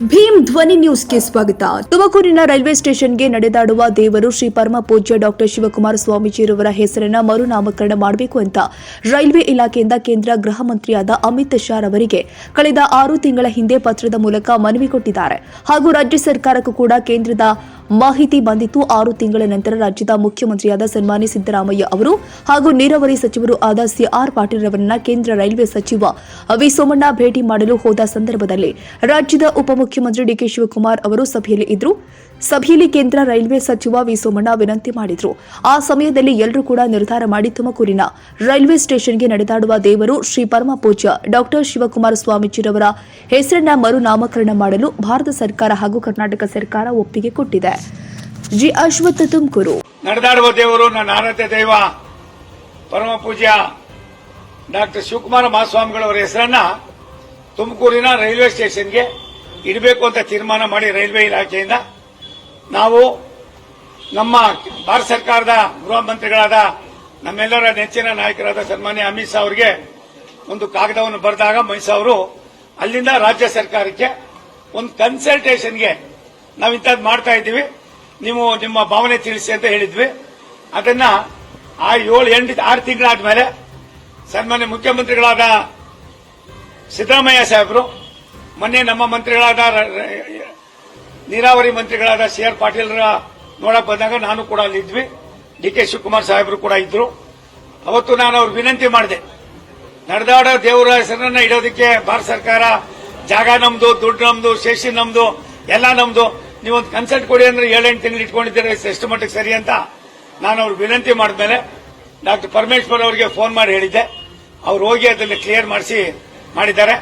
ಭೀಮ್ ಧ್ವನಿ ನ್ಯೂಸ್ಗೆ ಸ್ವಾಗತ. ತುಮಕೂರಿನ ರೈಲ್ವೆ ಸ್ಟೇಷನ್ಗೆ ನಡೆದಾಡುವ ದೇವರು ಶ್ರೀ ಪರಮ ಪೂಜ್ಯ ಡಾಕ್ಟರ್ ಶಿವಕುಮಾರ ಸ್ವಾಮೀಜಿರವರ ಹೆಸರನ್ನ ಮರುನಾಮಕರಣ ಮಾಡಬೇಕು ಅಂತ ರೈಲ್ವೆ ಇಲಾಖೆಯಿಂದ ಕೇಂದ್ರ ಗೃಹ ಮಂತ್ರಿಯಾದ ಅಮಿತ್ ಶಾ ರವರಿಗೆ ಕಳೆದ ಆರು ತಿಂಗಳ ಹಿಂದೆ ಪತ್ರದ ಮೂಲಕ ಮನವಿ ಕೊಟ್ಟಿದ್ದಾರೆ. ಹಾಗೂ ರಾಜ್ಯ ಸರ್ಕಾರಕ್ಕೂ ಕೂಡ ಕೇಂದ್ರದ ಮಾಹಿತಿ ಬಂದಿತ್ತು. ಆರು ತಿಂಗಳ ನಂತರ ರಾಜ್ಯದ ಮುಖ್ಯಮಂತ್ರಿಯಾದ ಸನ್ಮಾನ್ಯ ಸಿದ್ದರಾಮಯ್ಯ ಅವರು ಹಾಗೂ ನೀರಾವರಿ ಸಚಿವರು ಆದ ಸಿಆರ್ ಪಾಟೀಲ್ ರವರನ್ನ ಕೇಂದ್ರ ರೈಲ್ವೆ ಸಚಿವ ವಿ ಸೋಮಣ್ಣ ಭೇಟಿ ಮಾಡಲು ಹೋದ ಸಂದರ್ಭದಲ್ಲಿ ರಾಜ್ಯದ ಉಪಮುಖ್ಯಮಂತ್ರಿ ಡಿಕೆ ಶಿವಕುಮಾರ್ ಅವರು ಸಭೆಯಲ್ಲಿ ಇದ್ರು. ಸಭೆಯಲ್ಲಿ ಕೇಂದ್ರ ರೈಲ್ವೆ ಸಚಿವ ವಿ ಸೋಮಣ್ಣ ವಿನಂತಿ ಮಾಡಿದ್ರು. ಆ ಸಮಯದಲ್ಲಿ ಎಲ್ಲರೂ ಕೂಡ ನಿರ್ಧಾರ ಮಾಡಿ ತುಮಕೂರಿನ ರೈಲ್ವೆ ಸ್ಟೇಷನ್ಗೆ ನಡೆದಾಡುವ ದೇವರು ಶ್ರೀ ಪರಮ ಪೂಜ್ಯ ಡಾಕ್ಟರ್ ಶಿವಕುಮಾರ ಸ್ವಾಮೀಜಿರವರ ಹೆಸರನ್ನ ಮರು ನಾಮಕರಣ ಮಾಡಲು ಭಾರತ ಸರ್ಕಾರ ಹಾಗೂ ಕರ್ನಾಟಕ ಸರ್ಕಾರ ಒಪ್ಪಿಗೆ ಕೊಟ್ಟಿದೆ. ಜಿ. ಅಶ್ವಥ್ ತುಮಕೂರು. ನಡೆದಾಡುವ ದೇವರು ನನ್ನ ಆರಾಧ್ಯ ದೈವ ಪರಮ ಪೂಜ್ಯ ಡಾಕ್ಟರ್ ಶಿವಕುಮಾರ ಮಹಾಸ್ವಾಮಿಗಳವರ ಹೆಸರನ್ನ ತುಮಕೂರಿನ ರೈಲ್ವೆ ಸ್ಟೇಷನ್ಗೆ ಇಡಬೇಕು ಅಂತ ತೀರ್ಮಾನ ಮಾಡಿ ರೈಲ್ವೆ ಇಲಾಖೆಯಿಂದ ನಾವು ನಮ್ಮ ಭಾರತ ಸರ್ಕಾರದ ಗೃಹ ಮಂತ್ರಿಗಳಾದ ನಮ್ಮೆಲ್ಲರ ನೆಚ್ಚಿನ ನಾಯಕರಾದ ಸನ್ಮಾನ್ಯ ಅಮಿತ್ ಶಾ ಅವರಿಗೆ ಒಂದು ಕಾಗದವನ್ನು ಬರೆದಾಗ ಮಹಿಷಾ ಅವರು, ಅಲ್ಲಿಂದ ರಾಜ್ಯ ಸರ್ಕಾರಕ್ಕೆ ಒಂದು ಕನ್ಸಲ್ಟೇಷನ್ಗೆ ನಾವು ಇಂಥದ್ದು ಮಾಡ್ತಾ ಇದ್ದೀವಿ. ನೀವು ನಿಮ್ಮ ಭಾವನೆ ತಿಳಿಸಿ ಅಂತ ಹೇಳಿದ್ವಿ. ಅದನ್ನ ಆ ಏಳು ಎಂಟು, ಆರು ತಿಂಗಳಾದ ಮೇಲೆ ಸನ್ಮಾನ್ಯ ಮುಖ್ಯಮಂತ್ರಿಗಳಾದ ಸಿದ್ದರಾಮಯ್ಯ ಸಾಹೇಬರು ಮೊನ್ನೆ ನಮ್ಮ ಮಂತ್ರಿಗಳಾದ ನೀರಾವರಿ ಮಂತ್ರಿಗಳಾದ ಸಿ ಆರ್ ಪಾಟೀಲ್ರ ನೋಡಕ್ ಬಂದಾಗ ನಾನು ಕೂಡ ಅಲ್ಲಿದ್ವಿ ಡಿ ಕೆ ಶಿವಕುಮಾರ್ ಸಾಹೇಬರು ಕೂಡ ಇದ್ರು. ಅವತ್ತು ನಾನು ಅವ್ರಿಗೆ ವಿನಂತಿ ಮಾಡಿದೆ. ನಡೆದಾಡೋ ದೇವರ ಹೆಸರನ್ನ ಇಡೋದಕ್ಕೆ ಭಾರತ ಸರ್ಕಾರ ಜಾಗ ನಮ್ದು, ದುಡ್ಡು ನಮ್ದು, ಶೇಷಿ ನಮ್ದು, ಎಲ್ಲ ನಮ್ದು. ನೀವೊಂದು ಕನ್ಸಲ್ಟ್ ಕೊಡಿ ಅಂದ್ರೆ ಏಳೆಂಟು ತಿಂಗಳು ಇಟ್ಕೊಂಡಿದ್ದೀರ ಎಷ್ಟು ಮಟ್ಟಕ್ಕೆ ಸರಿ ಅಂತ ನಾನು ಅವ್ರಿಗೆ ವಿನಂತಿ ಮಾಡಿದ್ಮೇಲೆ ಡಾಕ್ಟರ್ ಪರಮೇಶ್ವರ್ ಅವರಿಗೆ ಫೋನ್ ಮಾಡಿ ಹೇಳಿದ್ದೆ. ಅವ್ರು ಹೋಗಿ ಅದನ್ನು ಕ್ಲಿಯರ್ ಮಾಡಿಸಿ ಮಾಡಿದ್ದಾರೆ.